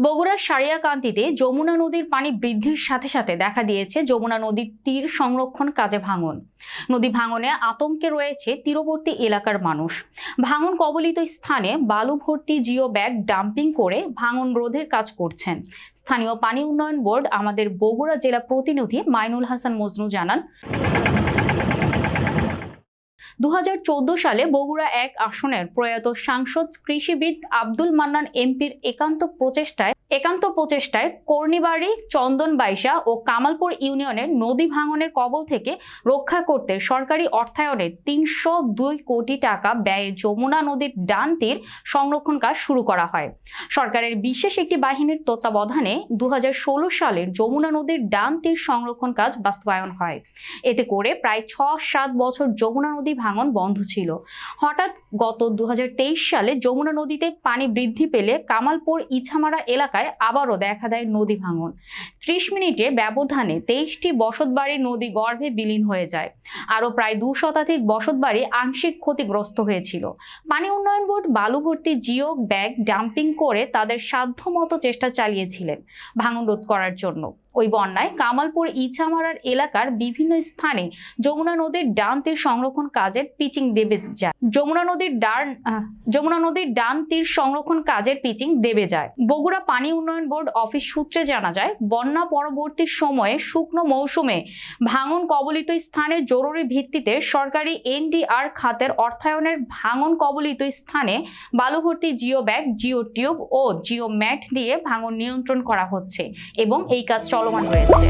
বগুড়ার সারিয়াকান্দিতে যমুনা নদীর পানি বৃদ্ধির সাথে সাথে দেখা দিয়েছে যমুনা নদীর তীর সংরক্ষণ কাজে ভাঙন। নদী ভাঙনে আতঙ্কে রয়েছে তীরবর্তী এলাকার মানুষ। ভাঙন কবলিত স্থানে বালু ভর্তি জিও ব্যাগ ডাম্পিং করে ভাঙন রোধের কাজ করছেন। স্থানীয় পানি উন্নয়ন বোর্ড আমাদের বগুড়া জেলা প্রতিনিধি মাইনুল হাসান মজনু জানান। দু হাজার চৌদ্দ সালে বগুড়া এক আসনের প্রয়াত সাংসদ কৃষিবিদ আব্দুল মান্নান এমপির একান্ত প্রচেষ্টায় একান্ত প্রচেষ্টায় কর্ণিবাড়ি চন্দন বাইশা ও কামালপুর ইউনিয়নের নদী ভাঙনের কবল থেকে রক্ষা করতে সরকারি অর্থায়নে তিনশো দুই কোটি টাকা ব্যয়ে যমুনা নদীর ডান তীর সংরক্ষণ কাজ শুরু করা হয়। সরকারের বিশেষ একটি বাহিনীর তত্ত্বাবধানে দু সালের যমুনা নদীর ডান তীর সংরক্ষণ কাজ বাস্তবায়ন হয়। এতে করে প্রায় ছ সাত বছর যমুনা নদী ভাঙন বন্ধ ছিল। হঠাৎ গত দু হাজার তেইশ সালে যমুনা নদীতে পানি বৃদ্ধি পেলে কামালপুর ইছামারা এলাকায় আবারও দেখা দেয় নদী ভাঙন। ত্রিশ মিনিটে ব্যবধানে তেইশটি বসতবাড়ি নদী গর্ভে বিলীন হয়ে যায়। আরও প্রায় দু শতাধিক বসতবাড়ি আংশিক ক্ষতিগ্রস্ত হয়েছিল। পানি উন্নয়ন বোর্ড বালু ভর্তি জিও ব্যাগ ডাম্পিং করে তাদের সাধ্যমতো চেষ্টা চালিয়েছিলেন ভাঙন রোধ করার জন্য। ওই বন্যায় কামালপুর ইছামারার এলাকার বিভিন্ন স্থানে যমুনা নদীর ডান তীর সংরক্ষণ কাজের পিচিং দেবে যায়। যমুনা নদীর ডান যমুনা নদীর ডান তীর সংরক্ষণ কাজের পিচিং দেবে যায়। বগুড়া পানি উন্নয়ন বোর্ড অফিস সূত্রে জানা যায়, বন্যা পরবর্তী সময়ে শুকনো মৌসুমে ভাঙন কবলিত স্থানে জরুরি ভিত্তিতে সরকারি এনডিআর খাতের অর্থায়নের ভাঙন কবলিত স্থানে বালুভর্তি জিও ব্যাগ, জিও টিউব ও জিও ম্যাট দিয়ে ভাঙন নিয়ন্ত্রণ করা হচ্ছে এবং এই কাজ চলমান রয়েছে।